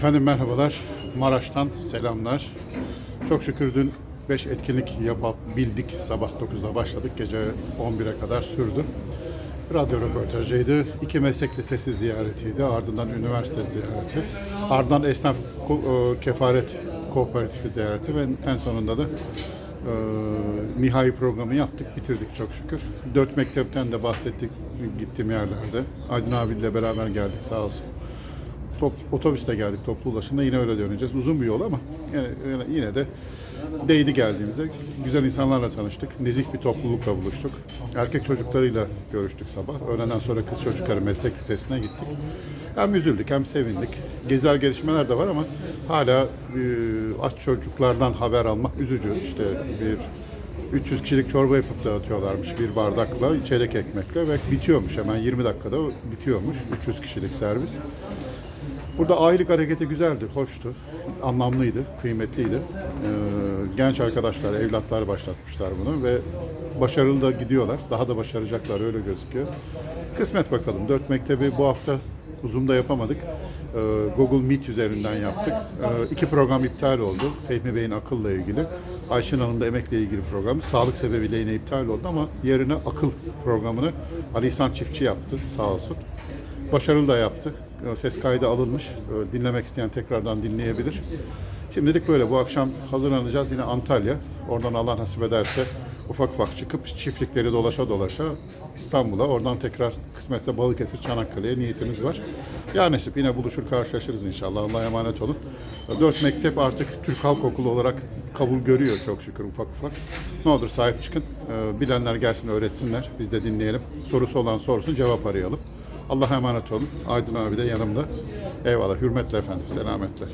Efendim merhabalar. Maraş'tan selamlar. Çok şükür dün 5 etkinlik yapabildik. Sabah 9'da başladık. Gece 11'e kadar sürdü. Radyo röportajıydı. İki meslek lisesi ziyaretiydi. Ardından üniversite ziyareti. Ardından esnaf e, kefaret kooperatifi ziyareti ve en sonunda da e, nihai programı yaptık, bitirdik çok şükür. Dört mektepten de bahsettik gittiğim yerlerde. Aydın abiyle beraber geldik sağ olsun. Top, otobüste geldik toplu ulaşımda yine öyle döneceğiz. Uzun bir yol ama yine, yine- de değdi geldiğimize. Güzel insanlarla tanıştık. Nezih bir toplulukla buluştuk. Erkek çocuklarıyla görüştük sabah. Öğleden sonra kız çocukları meslek lisesine gittik. Hem üzüldük hem sevindik. Gezer gelişmeler de var ama hala e, aç çocuklardan haber almak üzücü. İşte bir 300 kişilik çorba yapıp dağıtıyorlarmış bir bardakla, çeyrek ekmekle ve bitiyormuş hemen 20 dakikada bitiyormuş 300 kişilik servis. Burada aylık hareketi güzeldi, hoştu, anlamlıydı, kıymetliydi. Ee, genç arkadaşlar, evlatlar başlatmışlar bunu ve başarılı da gidiyorlar. Daha da başaracaklar öyle gözüküyor. Kısmet bakalım. Dört mektebi bu hafta Zoom'da yapamadık. Ee, Google Meet üzerinden yaptık. Ee, iki program iptal oldu. Fehmi Bey'in akılla ilgili. Ayşin Hanım da emekle ilgili program. Sağlık sebebiyle yine iptal oldu ama yerine akıl programını Ali İhsan Çiftçi yaptı sağ olsun. Başarılı da yaptı. E, Ses kaydı alınmış. E, Dinlemek isteyen tekrardan dinleyebilir. Şimdilik böyle. Bu akşam hazırlanacağız yine Antalya. Oradan Allah nasip ederse ufak ufak çıkıp çiftlikleri dolaşa dolaşa İstanbul'a. Oradan tekrar kısmetse Balıkesir, Çanakkale'ye niyetimiz var. Ya nasip yine buluşur karşılaşırız inşallah. Allah'a emanet olun. E, Dört mektep artık Türk Halk Okulu olarak kabul görüyor çok şükür ufak ufak. Ne olur sahip çıkın. Bilenler gelsin öğretsinler. Biz de dinleyelim. Sorusu olan sorsun cevap arayalım. Allah'a emanet olun. Aydın abi de yanımda. Eyvallah. Hürmetle efendim. Selametle.